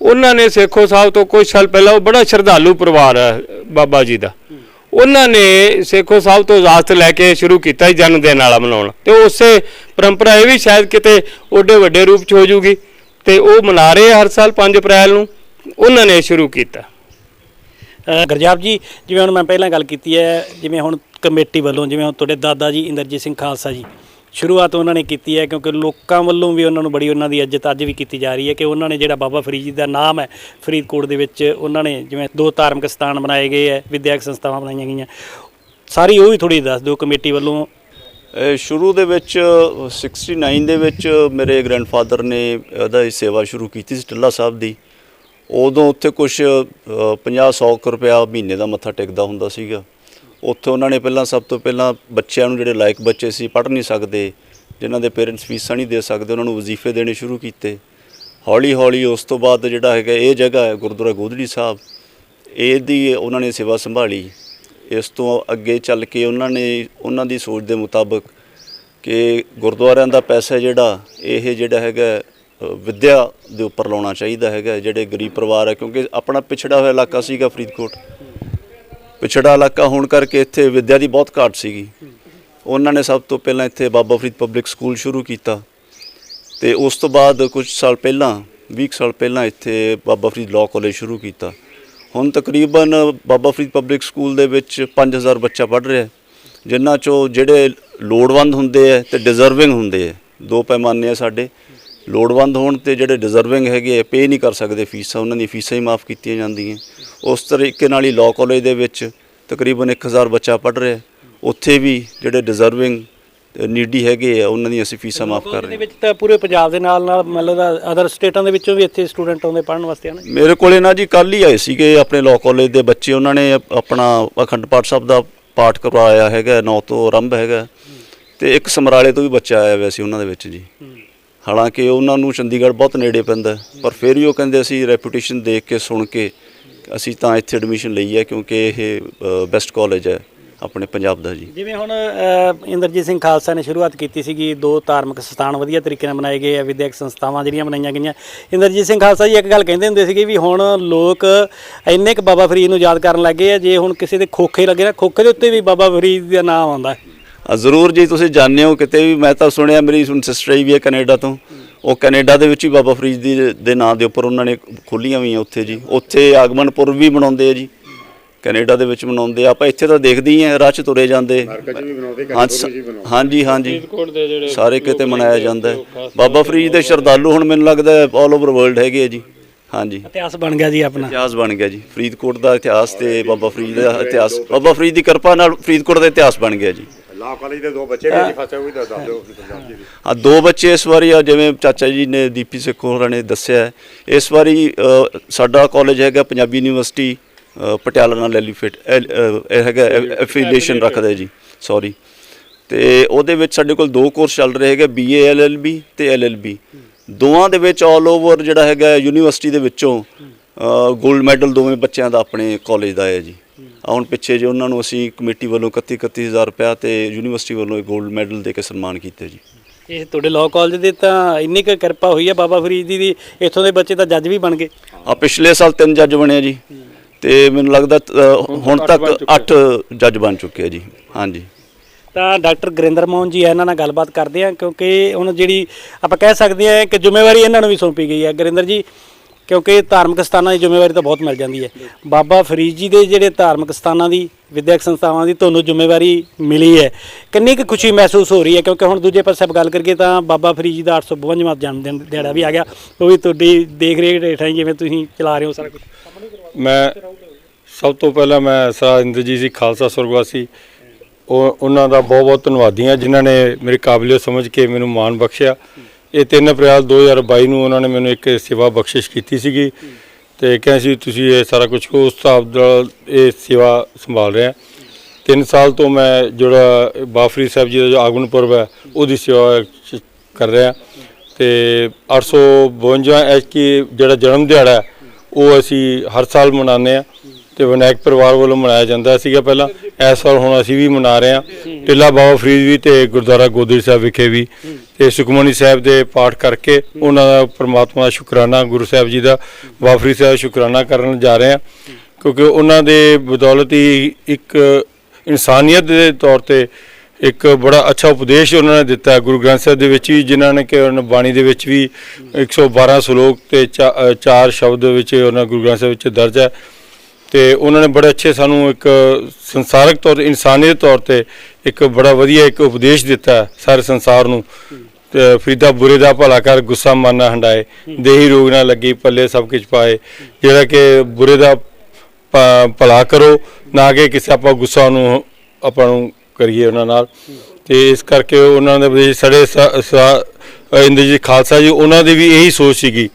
ਉਹਨਾਂ ਨੇ ਸੇਖੋ ਸਾਹਿਬ ਤੋਂ ਕੁਝ ਸਾਲ ਪਹਿਲਾਂ ਉਹ ਬੜਾ ਸ਼ਰਧਾਲੂ ਪਰਿਵਾਰ ਹੈ ਬਾਬਾ ਜੀ ਦਾ। ਉਹਨਾਂ ਨੇ ਸੇਖੋ ਸਾਹਿਬ ਤੋਂ ਇਜਾਜ਼ਤ ਲੈ ਕੇ ਸ਼ੁਰੂ ਕੀਤਾ ਜਨਮ ਦਿਨ ਵਾਲਾ ਮਨਾਉਣ। ਤੇ ਉਸੇ ਪਰੰਪਰਾ ਇਹ ਵੀ ਸ਼ਾਇਦ ਕਿਤੇ ਓਡੇ ਵੱਡੇ ਰੂਪ ਚ ਹੋ ਜੂਗੀ। ਤੇ ਉਹ ਮਨਾ ਰਹੇ ਹਰ ਸਾਲ 5 ਅਪ੍ਰੈਲ ਨੂੰ। ਉਹਨਾਂ ਨੇ ਸ਼ੁਰੂ ਕੀਤਾ। ਅ, ਗੁਰਜਾਪ ਜੀ ਜਿਵੇਂ ਹੁਣ ਮੈਂ ਪਹਿਲਾਂ ਗੱਲ ਕੀਤੀ ਹੈ ਜਿਵੇਂ ਹੁਣ ਕਮੇਟੀ ਵੱਲੋਂ ਜਿਵੇਂ ਹੁਣ ਤੁਹਾਡੇ ਦਾਦਾ ਜੀ ਇੰਦਰਜੀਤ ਸਿੰਘ ਖਾਲਸਾ ਜੀ ਸ਼ੁਰੂਆਤ ਉਹਨਾਂ ਨੇ ਕੀਤੀ ਹੈ ਕਿਉਂਕਿ ਲੋਕਾਂ ਵੱਲੋਂ ਵੀ ਉਹਨਾਂ ਨੂੰ ਬੜੀ ਉਹਨਾਂ ਦੀ ਇੱਜ਼ਤ ਅੱਜ ਵੀ ਕੀਤੀ ਜਾ ਰਹੀ ਹੈ ਕਿ ਉਹਨਾਂ ਨੇ ਜਿਹੜਾ ਬਾਬਾ ਫਰੀਦ ਜੀ ਦਾ ਨਾਮ ਹੈ ਫਰੀਦਕੋਟ ਦੇ ਵਿੱਚ ਉਹਨਾਂ ਨੇ ਜਿਵੇਂ ਦੋ ਧਾਰਮਿਕ ਸਥਾਨ ਬਣਾਏ ਗਏ ਹੈ, ਵਿਦਿਅਕ ਸੰਸਥਾਵਾਂ ਬਣਾਈਆਂ ਗਈਆਂ। ਸਾਰੀ ਉਹ ਵੀ ਥੋੜੀ ਦੱਸ ਦਿਓ ਕਮੇਟੀ ਵੱਲੋਂ। ਸ਼ੁਰੂ ਦੇ ਵਿੱਚ 69 ਦੇ ਵਿੱਚ ਮੇਰੇ ਗ੍ਰੈਂਡਫਾਦਰ ਨੇ ਇਹਦਾ ਸੇਵਾ ਸ਼ੁਰੂ ਕੀਤੀ ਸੀ ਟਿੱਲਾ ਸਾਹਿਬ ਦੀ। ਉਦੋਂ ਉੱਥੇ ਕੁਝ 50 100 ਰੁਪਇਆ ਮਹੀਨੇ ਦਾ ਮੱਥਾ ਟੇਕਦਾ ਹੁੰਦਾ ਸੀਗਾ। ਉੱਥੇ ਉਹਨਾਂ ਨੇ ਪਹਿਲਾਂ ਸਭ ਤੋਂ ਪਹਿਲਾਂ ਬੱਚਿਆਂ ਨੂੰ ਜਿਹੜੇ ਲਾਇਕ ਬੱਚੇ ਸੀ, ਪੜ੍ਹ ਨਹੀਂ ਸਕਦੇ, ਜਿਨ੍ਹਾਂ ਦੇ ਪੇਰੈਂਟਸ ਫੀਸਾਂ ਨਹੀਂ ਦੇ ਸਕਦੇ, ਉਹਨਾਂ ਨੂੰ ਵਜ਼ੀਫੇ ਦੇਣੇ ਸ਼ੁਰੂ ਕੀਤੇ। ਹੌਲੀ ਹੌਲੀ ਉਸ ਤੋਂ ਬਾਅਦ ਜਿਹੜਾ ਹੈਗਾ, ਇਹ ਜਗ੍ਹਾ ਹੈ ਗੁਰਦੁਆਰਾ ਗੋਦੜੀ ਸਾਹਿਬ, ਇਹਦੀ ਉਹਨਾਂ ਨੇ ਸੇਵਾ ਸੰਭਾਲੀ। ਇਸ ਤੋਂ ਅੱਗੇ ਚੱਲ ਕੇ ਉਹਨਾਂ ਨੇ, ਉਹਨਾਂ ਦੀ ਸੋਚ ਦੇ ਮੁਤਾਬਕ ਕਿ ਗੁਰਦੁਆਰਿਆਂ ਦਾ ਪੈਸਾ ਜਿਹੜਾ, ਇਹ ਜਿਹੜਾ ਹੈਗਾ ਵਿੱਦਿਆ ਦੇ ਉੱਪਰ ਲਾਉਣਾ ਚਾਹੀਦਾ ਹੈਗਾ, ਜਿਹੜੇ ਗਰੀਬ ਪਰਿਵਾਰ ਹੈ, ਕਿਉਂਕਿ ਆਪਣਾ ਪਿਛੜਾ ਹੋਇਆ ਇਲਾਕਾ ਸੀਗਾ ਫਰੀਦਕੋਟ। ਪਿਛੜਾ ਇਲਾਕਾ ਹੋਣ ਕਰਕੇ ਇੱਥੇ ਵਿੱਦਿਆ ਦੀ ਬਹੁਤ ਘਾਟ ਸੀਗੀ। ਉਹਨਾਂ ਨੇ ਸਭ ਤੋਂ ਪਹਿਲਾਂ ਇੱਥੇ ਬਾਬਾ ਫਰੀਦ ਪਬਲਿਕ ਸਕੂਲ ਸ਼ੁਰੂ ਕੀਤਾ ਤੇ ਉਸ ਤੋਂ ਬਾਅਦ ਕੁਝ ਸਾਲ ਪਹਿਲਾਂ 20 ਸਾਲ ਪਹਿਲਾਂ ਇੱਥੇ ਬਾਬਾ ਫਰੀਦ ਲਾਅ ਕਾਲਜ ਸ਼ੁਰੂ ਕੀਤਾ। ਹੁਣ ਤਕਰੀਬਨ ਬਾਬਾ ਫਰੀਦ ਪਬਲਿਕ ਸਕੂਲ ਦੇ ਵਿੱਚ 5000 ਬੱਚਾ ਪੜ੍ਹ ਰਿਹਾ ਜਿਨ੍ਹਾਂ ਚੋਂ ਜਿਹੜੇ ਲੋੜਵੰਦ ਹੁੰਦੇ ਆ ਤੇ ਡਿਜ਼ਰਵਿੰਗ ਹੁੰਦੇ ਆ ਦੋ ਪੈਮਾਨੇ ਆ ਸਾਡੇ। ਲੋੜਵੰਦ ਹੋਣ ਤੇ ਜਿਹੜੇ ਡਿਜ਼ਰਵਿੰਗ ਹੈਗੇ ਪੇ ਨਹੀਂ ਕਰ ਸਕਦੇ ਫੀਸਾਂ ਉਹਨਾਂ ਦੀ ਫੀਸਾਂ ਹੀ ਮਾਫ ਕੀਤੀਆਂ ਜਾਂਦੀਆਂ। ਉਸ ਤਰੀਕੇ ਨਾਲ ਹੀ ਲਾਅ ਕਾਲਜ ਦੇ ਵਿੱਚ ਤਕਰੀਬਨ 1000 ਬੱਚਾ ਪੜ੍ਹ ਰਿਹਾ। ਉੱਥੇ ਵੀ ਜਿਹੜੇ ਡਿਜ਼ਰਵਿੰਗ ਨੀਡੀ ਹੈਗੇ ਆ ਉਹਨਾਂ ਦੀਆਂ ਅਸੀਂ ਫੀਸਾਂ ਮਾਫ ਕਰ ਰਹੇ ਦੇ ਹਾਂ ਵਿੱਚ ਤਾਂ ਪੂਰੇ ਪੰਜਾਬ ਦੇ ਨਾਲ ਨਾਲ ਮਤਲਬ ਅਦਰ ਸਟੇਟਾਂ ਦੇ ਵਿੱਚੋਂ ਵੀ ਇੱਥੇ ਸਟੂਡੈਂਟ ਆਉਂਦੇ ਪੜ੍ਹਨ ਵਾਸਤੇ ਹਨ ਮੇਰੇ ਕੋਲੇ ਨਾ ਜੀ ਕੱਲ ਹੀ ਆਏ ਸੀਗੇ ਆਪਣੇ ਲਾਅ ਕਾਲਜ ਦੇ ਬੱਚੇ। ਉਹਨਾਂ ਨੇ ਆਪਣਾ ਅਖੰਡ ਪਾਠ ਸਾਹਿਬ ਦਾ ਪਾਠ ਕਰਵਾਇਆ ਹੈਗਾ ਨੌ ਤੋਂ ਆਰੰਭ ਹੈਗਾ। ਤੇ ਇੱਕ ਸਮਰਾਲੇ ਤੋਂ ਵੀ ਬੱਚਾ ਆਇਆ ਹੋਇਆ ਸੀ ਉਹਨਾਂ ਦੇ ਵਿੱਚ ਜੀ। ਹਾਲਾਂਕਿ ਉਹਨਾਂ ਨੂੰ ਚੰਡੀਗੜ੍ਹ ਬਹੁਤ ਨੇੜੇ ਪੈਂਦਾ ਪਰ ਫਿਰ ਵੀ ਉਹ ਕਹਿੰਦੇ ਅਸੀਂ ਰੈਪੂਟੇਸ਼ਨ ਦੇਖ ਕੇ ਸੁਣ ਕੇ ਅਸੀਂ ਤਾਂ ਇੱਥੇ ਐਡਮਿਸ਼ਨ ਲਈ ਹੈ ਕਿਉਂਕਿ ਇਹ ਬੈਸਟ ਕਾਲਜ ਹੈ ਆਪਣੇ ਪੰਜਾਬ ਦਾ ਜੀ। ਜਿਵੇਂ ਹੁਣ ਇੰਦਰਜੀਤ ਸਿੰਘ ਖਾਲਸਾ ਨੇ ਸ਼ੁਰੂਆਤ ਕੀਤੀ ਸੀਗੀ, ਦੋ ਧਾਰਮਿਕ ਸਥਾਨ ਵਧੀਆ ਤਰੀਕੇ ਨਾਲ ਬਣਾਏ ਗਏ ਆ, ਵਿਦਿਅਕ ਸੰਸਥਾਵਾਂ ਜਿਹੜੀਆਂ ਬਣਾਈਆਂ ਗਈਆਂ। ਇੰਦਰਜੀਤ ਸਿੰਘ ਖਾਲਸਾ ਜੀ ਇੱਕ ਗੱਲ ਕਹਿੰਦੇ ਹੁੰਦੇ ਸੀਗੇ ਵੀ ਹੁਣ ਲੋਕ ਇੰਨੇ ਕੁ ਬਾਬਾ ਫਰੀਦ ਨੂੰ ਯਾਦ ਕਰਨ ਲੱਗੇ ਆ, ਜੇ ਹੁਣ ਕਿਸੇ ਦੇ ਖੋਖੇ ਲੱਗੇ ਨਾ, ਖੋਖੇ ਦੇ ਉੱਤੇ ਵੀ ਬਾਬਾ ਫਰੀਦ ਦਾ ਨਾਮ ਆਉਂਦਾ। ਜ਼ਰੂਰ ਜੀ ਤੁਸੀਂ ਜਾਣਦੇ ਹੋ ਕਿਤੇ ਵੀ ਮੈਂ ਤਾਂ ਸੁਣਿਆ ਮੇਰੀ ਹੁਣ ਸਿਸਟਰ ਵੀ ਹੈ ਕੈਨੇਡਾ ਤੋਂ। ਉਹ ਕੈਨੇਡਾ ਦੇ ਵਿੱਚ ਹੀ ਬਾਬਾ ਫਰੀਦ ਦੀ ਦੇ ਨਾਂ ਦੇ ਉੱਪਰ ਉਹਨਾਂ ਨੇ ਖੋਲੀਆਂ ਹੋਈਆਂ ਉੱਥੇ ਜੀ। ਉੱਥੇ ਆਗਮਨ ਪੁਰਬ ਵੀ ਮਨਾਉਂਦੇ ਆ ਜੀ। ਕੈਨੇਡਾ ਦੇ ਵਿੱਚ ਮਨਾਉਂਦੇ ਆ। ਆਪਾਂ ਇੱਥੇ ਤਾਂ ਦੇਖਦੇ ਹੀ ਆ ਰਾਹ 'ਚ ਤੁਰੇ ਜਾਂਦੇ। ਹਾਂਜੀ ਹਾਂਜੀ। ਫਰੀਦਕੋਟ ਦੇ ਜਿਹੜੇ ਸਾਰੇ ਕਿਤੇ ਮਨਾਇਆ ਜਾਂਦਾ ਹੈ। ਬਾਬਾ ਫਰੀਦ ਦੇ ਸ਼ਰਧਾਲੂ ਹੁਣ ਮੈਨੂੰ ਲੱਗਦਾ ਆਲ ਓਵਰ ਵਰਲਡ ਹੈਗੇ ਆ ਜੀ। ਹਾਂਜੀ। ਇਤਿਹਾਸ ਬਣ ਗਿਆ ਜੀ ਆਪਣਾ। ਇਤਿਹਾਸ ਬਣ ਗਿਆ ਜੀ। ਫਰੀਦਕੋਟ ਦਾ ਇਤਿਹਾਸ ਤੇ ਬਾਬਾ ਫਰੀਦ ਦਾ ਇਤਿਹਾਸ ਬਾਬਾ ਫਰੀਦ ਦੀ ਕਿਰਪਾ ਨਾਲ ਫਰੀਦਕੋਟ ਦਾ ਇਤਿਹਾਸ ਬਣ ਗਿਆ ਜੀ। ਲਾ ਕਾਲਜ ਦੇ ਦੋ ਬੱਚੇ ਵੀ ਫਸੇ ਹੋਏ ਦੱਸ ਦਿਓ ਪੰਜਾਬ ਜੀ। ਆ ਦੋ ਬੱਚੇ ਇਸ ਵਾਰੀ ਆ ਜਿਵੇਂ ਚਾਚਾ ਜੀ ਨੇ ਦੀਪੀ ਸਿੱਖੋ ਹੋਰਾਂ ਨੇ ਦੱਸਿਆ ਇਸ ਵਾਰੀ ਸਾਡਾ ਕਾਲਜ ਹੈਗਾ ਪੰਜਾਬੀ ਯੂਨੀਵਰਸਿਟੀ ਪਟਿਆਲਾ ਨਾਲ ਐਲੀਫੇਟ ਇਹ ਹੈਗਾ ਐਫੀਲੀਏਸ਼ਨ ਰੱਖਦਾ ਜੀ ਸੌਰੀ ਤੇ ਉਹਦੇ ਵਿੱਚ ਸਾਡੇ ਕੋਲ ਦੋ ਕੋਰਸ ਚੱਲ ਰਹੇ ਹੈਗੇ ਬੀਏ ਐਲਐਲਬੀ ਤੇ ਐਲਐਲਬੀ ਦੋਵਾਂ ਦੇ ਵਿੱਚ ਆਲ ਓਵਰ ਜਿਹੜਾ ਹੈਗਾ ਯੂਨੀਵਰਸਿਟੀ ਦੇ ਵਿੱਚੋਂ 골ਡ ਮੈਡਲ ਦੋਵੇਂ ਬੱਚਿਆਂ ਦਾ ਆਪਣੇ ਕਾਲਜ ਦਾ ਹੈ ਜੀ। ਆ ਹੁਣ ਪਿੱਛੇ ਜੇ ਉਹਨਾਂ ਨੂੰ ਅਸੀਂ ਕਮੇਟੀ ਵੱਲੋਂ 31 31000 ਰੁਪਇਆ ਤੇ ਯੂਨੀਵਰਸਿਟੀ ਵੱਲੋਂ 골ਡ ਮੈਡਲ ਦੇ ਕੇ ਸਨਮਾਨ ਕੀਤਾ ਜੀ। ਇਹ ਤੁਹਾਡੇ ਲਾਅ ਕਾਲਜ ਦੇ ਤਾਂ ਇੰਨੀ ਕੁ ਕਿਰਪਾ ਹੋਈ ਹੈ ਬਾਬਾ ਫਰੀਦ ਜੀ ਦੀ ਇੱਥੋਂ ਦੇ ਬੱਚੇ ਤਾਂ ਜੱਜ ਵੀ ਬਣ ਗਏ। ਆ ਪਿਛਲੇ ਸਾਲ ਤਿੰਨ ਜੱਜ ਬਣੇ ਜੀ। ਤੇ ਮੈਨੂੰ ਲੱਗਦਾ ਅ, ਹੁਣ ਤੱਕ 8 ਜੱਜ ਬਣ ਚੁੱਕੇ ਆ ਜੀ। ਹਾਂਜੀ। ਤਾਂ ਡਾਕਟਰ ਗੁਰਿੰਦਰ ਮੋਹਨ ਜੀ ਹੈ, ਇਹਨਾਂ ਨਾਲ ਗੱਲਬਾਤ ਕਰਦੇ ਆ ਕਿਉਂਕਿ ਹੁਣ ਜਿਹੜੀ ਆਪਾਂ ਕਹਿ ਸਕਦੇ ਆ ਕਿ ਜ਼ਿੰਮੇਵਾਰੀ ਇਹਨਾਂ ਨੂੰ ਵੀ ਸੌਂਪੀ ਗਈ ਹੈ ਗੁਰਿੰਦਰ ਜੀ ਕਿਉਂਕਿ ਧਾਰਮਿਕ ਸਥਾਨਾਂ ਦੀ ਜ਼ਿੰਮੇਵਾਰੀ ਤਾਂ ਬਹੁਤ ਮਿਲ ਜਾਂਦੀ ਹੈ। ਬਾਬਾ ਫਰੀਦ ਜੀ ਦੇ ਜਿਹੜੇ ਧਾਰਮਿਕ ਸਥਾਨਾਂ ਦੀ, ਵਿਦਿਅਕ ਸੰਸਥਾਵਾਂ ਦੀ ਤੁਹਾਨੂੰ ਜ਼ਿੰਮੇਵਾਰੀ ਮਿਲੀ ਹੈ। ਕਿੰਨੀ ਕੁ ਖੁਸ਼ੀ ਮਹਿਸੂਸ ਹੋ ਰਹੀ ਹੈ, ਕਿਉਂਕਿ ਹੁਣ ਦੂਜੇ ਪਾਸੇ ਗੱਲ ਕਰੀਏ ਤਾਂ ਬਾਬਾ ਫਰੀਦ ਜੀ ਦਾ 852ਵਾਂ ਜਨਮ ਦਿਨ ਦਿਹਾੜਾ ਵੀ ਆ ਗਿਆ। ਉਹ ਵੀ ਤੁਹਾਡੀ ਦੇਖ ਰੇਖ ਹੇਠਾਂ ਜਿਵੇਂ ਤੁਸੀਂ ਚਲਾ ਰਹੇ ਹੋ ਸਾਰਾ ਕੁਝ ਮੈਂ ਸਭ ਤੋਂ ਪਹਿਲਾਂ ਮੈਂ ਸਰ ਇੰਦਰਜੀਤ ਜੀ ਖਾਲਸਾ ਸੁਰਗਵਾਸੀ ਉਹਨਾਂ ਦਾ ਬਹੁਤ ਬਹੁਤ ਧੰਨਵਾਦੀ ਹਾਂ, ਜਿਨ੍ਹਾਂ ਨੇ ਮੇਰੀ ਕਾਬਲੀਅਤ ਸਮਝ ਕੇ ਮੈਨੂੰ ਮਾਣ ਬਖਸ਼ਿਆ। ਇਹ 3 ਅਪ੍ਰੈਲ 2022 ਨੂੰ ਉਹਨਾਂ ਨੇ ਮੈਨੂੰ ਇੱਕ ਸੇਵਾ ਬਖਸ਼ਿਸ਼ ਕੀਤੀ ਸੀਗੀ ਤੇ ਕਹਿੰਦੇ ਸੀ, ਤੁਸੀਂ ਇਹ ਸਾਰਾ ਕੁਝ ਉਸ ਹਿਸਾਬ ਨਾਲ ਇਹ ਸੇਵਾ ਸੰਭਾਲ ਰਿਹਾ ਤਿੰਨ ਸਾਲ ਤੋਂ ਮੈਂ ਜਿਹੜਾ ਬਾਫਰੀ ਸਾਹਿਬ ਜੀ ਦਾ ਜੋ ਆਗਮਨ ਪੁਰਬ ਹੈ, ਉਹਦੀ ਸੇਵਾ ਕਰ ਰਿਹਾ। ਤੇ 852 ਐਚਕੀ ਜਿਹੜਾ ਜਨਮ ਦਿਹਾੜਾ ਉਹ ਅਸੀਂ ਹਰ ਸਾਲ ਮਨਾਉਂਦੇ ਆ ਤੇ ਵਿਨਾਇਕ ਪਰਿਵਾਰ ਵੱਲੋਂ ਮਨਾਇਆ ਜਾਂਦਾ ਸੀਗਾ ਪਹਿਲਾਂ। ਇਸ ਸਾਲ ਹੁਣ ਅਸੀਂ ਵੀ ਮਨਾ ਰਹੇ ਹਾਂ। ਟਿੱਲਾ ਬਾਬਾ ਫਰੀਦ ਵੀ ਤੇ ਗੁਰਦੁਆਰਾ ਗੋਦਰੀ ਸਾਹਿਬ ਵਿਖੇ ਵੀ। ਤੇ ਸੁਖਮਨੀ ਸਾਹਿਬ ਦੇ ਪਾਠ ਕਰਕੇ ਉਹਨਾਂ ਦਾ ਪ੍ਰਮਾਤਮਾ ਦਾ ਸ਼ੁਕਰਾਨਾ, ਗੁਰੂ ਸਾਹਿਬ ਜੀ ਦਾ, ਬਾਬਾ ਫਰੀਦ ਸਾਹਿਬ ਦਾ ਸ਼ੁਕਰਾਨਾ ਕਰਨ ਜਾ ਰਹੇ ਹਾਂ। ਕਿਉਂਕਿ ਉਹਨਾਂ ਦੇ ਬਦੌਲਤ ਹੀ ਇੱਕ ਇਨਸਾਨੀਅਤ ਦੇ ਤੌਰ ਤੇ ਇੱਕ ਬੜਾ ਅੱਛਾ ਉਪਦੇਸ਼ ਉਹਨਾਂ ਨੇ ਦਿੱਤਾ। ਗੁਰੂ ਗ੍ਰੰਥ ਸਾਹਿਬ ਦੇ ਵਿੱਚ ਵੀ, ਜਿਨ੍ਹਾਂ ਨੇ ਕਿ ਉਹਨਾਂ ਬਾਣੀ ਦੇ ਵਿੱਚ ਵੀ 112 ਸ਼ਲੋਕ ਤੇ ਚਾ- ਚਾਰ ਸ਼ਬਦ ਵਿੱਚ ਉਹਨਾਂ ਗੁਰੂ ਗ੍ਰੰਥ ਸਾਹਿਬ ਵਿੱਚ ਦਰਜ ਹੈ। ਤੇ ਉਹਨਾਂ ਨੇ ਬੜੇ ਅੱਛੇ ਸਾਨੂੰ ਇੱਕ ਸੰਸਾਰਕ ਤੌਰ ਤੇ, ਇਨਸਾਨੀਅਤ ਤੌਰ ਤੇ ਇੱਕ ਬੜਾ ਵਧੀਆ ਇੱਕ ਉਪਦੇਸ਼ ਦਿੱਤਾ ਸਾਰੇ ਸੰਸਾਰ ਨੂੰ। ਤੇ ਫਰੀਦਾ ਬੁਰੇ ਦਾ ਭਲਾ ਕਰ, ਗੁੱਸਾ ਮਨ ਨਾ ਹੰਡਾਏ, ਦੇਹੀ ਰੋਗ ਨਾ ਲੱਗੀ, ਪੱਲੇ ਸਭ ਕੁਝ ਪਾਏ। ਜਿਹੜਾ ਕਿ ਬੁਰੇ ਦਾ ਭਲਾ ਕਰੋ, ਨਾ ਕਿ ਕਿਸੇ ਆਪਾਂ ਗੁੱਸਾ ਨੂੰ ਆਪਾਂ ਨੂੰ ਕਰੀਏ ਉਹਨਾਂ ਨਾਲ। ਤੇ ਇਸ ਕਰਕੇ ਉਹਨਾਂ ਦੇ ਵੀ ਸਾਡੇ ਸ- ਸ- ਇੰਦਰਜੀਤ ਖਾਲਸਾ ਜੀ, ਉਹਨਾਂ ਦੀ ਵੀ ਇਹੀ ਸੋਚ ਸੀਗੀ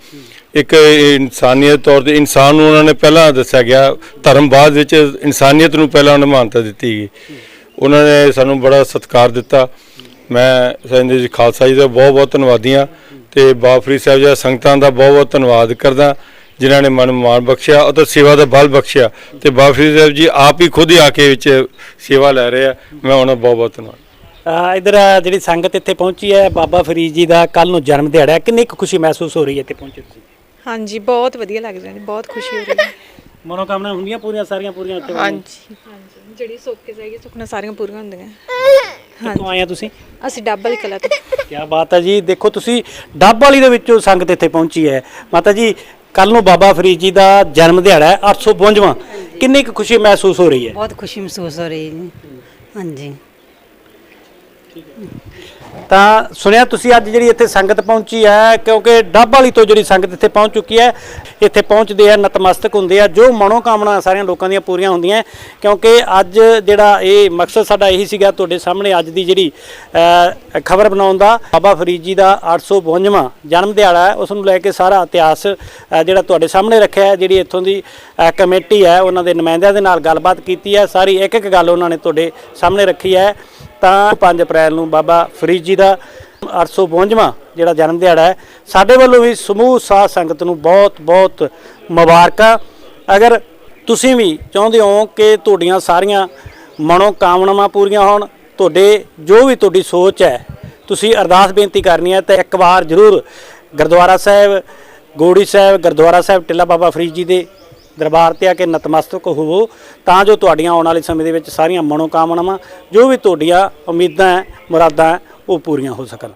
ਇੱਕ ਇਨਸਾਨੀਅਤ ਤੌਰ ਤੇ ਇਨਸਾਨ ਨੂੰ ਉਹਨਾਂ ਨੇ ਪਹਿਲਾਂ ਦੱਸਿਆ ਗਿਆ, ਧਰਮ ਬਾਅਦ ਵਿੱਚ ਇਨਸਾਨੀਅਤ ਨੂੰ ਪਹਿਲਾਂ ਉਹਨਾਂ ਮਾਨਤਾ ਦਿੱਤੀ ਗਈ। ਉਹਨਾਂ ਨੇ ਸਾਨੂੰ ਬੜਾ ਸਤਿਕਾਰ ਦਿੱਤਾ। ਮੈਂ ਸੰਜੇ ਜੀ ਖਾਲਸਾ ਜੀ ਦਾ ਬਹੁਤ ਬਹੁਤ ਧੰਨਵਾਦੀ ਹਾਂ ਤੇ ਬਾਫਰੀ ਸਾਹਿਬ ਜੀ ਸੰਗਤਾਂ ਦਾ ਬਹੁਤ ਬਹੁਤ ਧੰਨਵਾਦ ਕਰਦਾ ਜਿਨ੍ਹਾਂ ਨੇ ਮਨ ਮਾਣ ਬਖਸ਼ਿਆ ਅਤੇ ਸੇਵਾ ਦਾ ਬਲ ਬਖਸ਼ਿਆ। ਤੇ ਬਾਫਰੀ ਸਾਹਿਬ ਜੀ ਆਪ ਹੀ ਖੁਦ ਹੀ ਆ ਕੇ ਵਿੱਚ ਸੇਵਾ ਲੈ ਰਹੇ ਆ। ਮੈਂ ਉਹਨਾਂ ਦਾ ਬਹੁਤ ਬਹੁਤ ਧੰਨਵਾਦ। ਅਹ ਇੱਧਰ ਜਿਹੜੀ ਸੰਗਤ ਇੱਥੇ ਪਹੁੰਚੀ ਹੈ, ਬਾਬਾ ਫਰੀਦ ਜੀ ਦਾ ਕੱਲ ਨੂੰ ਜਨਮ ਦਿਹਾੜਾ ਕਿੰਨੀ ਕੁ ਖੁਸ਼ੀ ਮਹਿਸੂਸ ਹੋ ਰਹੀ ਹੈ ਇੱਥੇ ਪਹੁੰਚੇ ਤੁਸੀਂ ਹਾਂਜੀ ਬਹੁਤ ਵਧੀਆ ਲੱਗ ਰਿਹਾ ਜੀ ਬਹੁਤ ਖੁਸ਼ੀ ਹੋ ਰਹੀ ਹੈ। ਮਨੋਕਾਮਨਾ ਹੁੰਦੀਆਂ ਪੂਰੀਆਂ ਸਾਰੀਆਂ ਪੂਰੀਆਂ ਉੱਥੇ ਹਾਂਜੀ। ਹਾਂਜੀ ਜਿਹੜੀ ਸੋਕੇ ਜਾਈਏ ਸੁਖਨਾ ਸਾਰੀਆਂ ਪੂਰੀਆਂ ਹੁੰਦੀਆਂ। ਕਿੱਥੋਂ ਆਏ ਆ ਤੁਸੀਂ? ਅਸੀਂ ਡੱਬ ਵਾਲੀ ਕਲਾ ਤੋਂ। ਕੀ ਬਾਤ ਹੈ ਜੀ ਦੇਖੋ ਤੁਸੀਂ ਡੱਬ ਵਾਲੀ ਦੇ ਵਿੱਚੋਂ ਸੰਗਤ ਇੱਥੇ ਪਹੁੰਚੀ ਹੈ। ਮਾਤਾ ਜੀ ਕੱਲ ਨੂੰ ਬਾਬਾ ਫਰੀਦ ਜੀ ਦਾ ਜਨਮ ਦਿਹਾੜਾ ਹੈ 852ਵਾਂ ਕਿੰਨੀ ਕੁ ਖੁਸ਼ੀ ਮਹਿਸੂਸ ਹੋ ਰਹੀ ਹੈ? ਬਹੁਤ ਖੁਸ਼ੀ ਮਹਿਸੂਸ ਹੋ ਰਹੀ ਹੈ ਹਾਂਜੀ। ਤਾਂ ਸੁਣਿਆ ਤੁਸੀਂ ਅੱਜ ਜਿਹੜੀ ਇੱਥੇ ਸੰਗਤ ਪਹੁੰਚੀ ਹੈ, ਕਿਉਂਕਿ ਡੱਬ ਵਾਲੀ ਤੋਂ ਜਿਹੜੀ ਸੰਗਤ ਇੱਥੇ ਪਹੁੰਚ ਚੁੱਕੀ ਹੈ, ਇੱਥੇ ਪਹੁੰਚਦੇ ਆ, ਨਤਮਸਤਕ ਹੁੰਦੇ ਆ, ਜੋ ਮਨੋਕਾਮਨਾ ਸਾਰਿਆਂ ਲੋਕਾਂ ਦੀਆਂ ਪੂਰੀਆਂ ਹੁੰਦੀਆਂ ਕਿਉਂਕਿ ਅੱਜ ਜਿਹੜਾ ਇਹ ਮਕਸਦ ਸਾਡਾ ਇਹੀ ਸੀਗਾ ਤੁਹਾਡੇ ਸਾਹਮਣੇ ਅੱਜ ਦੀ ਜਿਹੜੀ ਖਬਰ ਬਣਾਉਣ ਦਾ। ਬਾਬਾ ਫਰੀਦ ਜੀ ਦਾ 852ਵਾਂ ਜਨਮ ਦਿਹਾੜਾ ਹੈ, ਉਸ ਨੂੰ ਲੈ ਕੇ ਸਾਰਾ ਇਤਿਹਾਸ ਜਿਹੜਾ ਤੁਹਾਡੇ ਸਾਹਮਣੇ ਰੱਖਿਆ ਹੈ, ਜਿਹੜੀ ਇੱਥੋਂ ਦੀ ਕਮੇਟੀ ਹੈ, ਉਹਨਾਂ ਦੇ ਨੁਮਾਇੰਦਿਆਂ ਦੇ ਨਾਲ ਗੱਲਬਾਤ ਕੀਤੀ ਹੈ, ਸਾਰੀ ਇੱਕ ਇੱਕ ਗੱਲ ਉਹਨਾਂ ਨੇ ਤੁਹਾਡੇ ਸਾਹਮਣੇ ਰੱਖੀ ਹੈ। ਤਾਂ 5 ਅਪ੍ਰੈਲ ਨੂੰ ਬਾਬਾ ਫਰੀਦ ਜੀ ਦਾ 852ਵਾਂ ਜਿਹੜਾ ਜਨਮ ਦਿਹਾੜਾ ਹੈ, ਸਾਡੇ ਵੱਲੋਂ ਵੀ ਸਮੂਹ ਸਾਧ ਸੰਗਤ ਨੂੰ ਬਹੁਤ ਬਹੁਤ ਮੁਬਾਰਕਾਂ। ਅਗਰ ਤੁਸੀਂ ਵੀ ਚਾਹੁੰਦੇ ਹੋ ਕਿ ਤੁਹਾਡੀਆਂ ਸਾਰੀਆਂ ਮਨੋ ਕਾਮਨਾਵਾਂ ਪੂਰੀਆਂ ਹੋਣ, ਤੁਹਾਡੇ ਜੋ ਵੀ ਤੁਹਾਡੀ ਸੋਚ ਹੈ, ਤੁਸੀਂ ਅਰਦਾਸ ਬੇਨਤੀ ਕਰਨੀ ਹੈ ਤਾਂ ਇੱਕ ਵਾਰ ਜ਼ਰੂਰ ਗੁਰਦੁਆਰਾ ਸਾਹਿਬ, ਗੋੜੀ ਸਾਹਿਬ, ਗੁਰਦੁਆਰਾ ਸਾਹਿਬ, ਟਿੱਲਾ ਬਾਬਾ ਫਰੀਦ ਜੀ ਦੇ ਦਰਬਾਰ ਤੇ ਆ ਕੇ ਨਤਮਸਤਕ ਹੋਵੋ, ਤਾਂ ਜੋ ਤੁਹਾਡੀਆਂ ਆਉਣ ਵਾਲੇ ਸਮੇਂ ਦੇ ਵਿੱਚ ਸਾਰੀਆਂ ਮਨੋਕਾਮਨਾਵਾਂ, ਜੋ ਵੀ ਤੁਹਾਡੀਆਂ ਉਮੀਦਾਂ ਹੈ, ਮੁਰਾਦਾਂ ਹੈ, ਉਹ ਪੂਰੀਆਂ ਹੋ ਸਕਣ।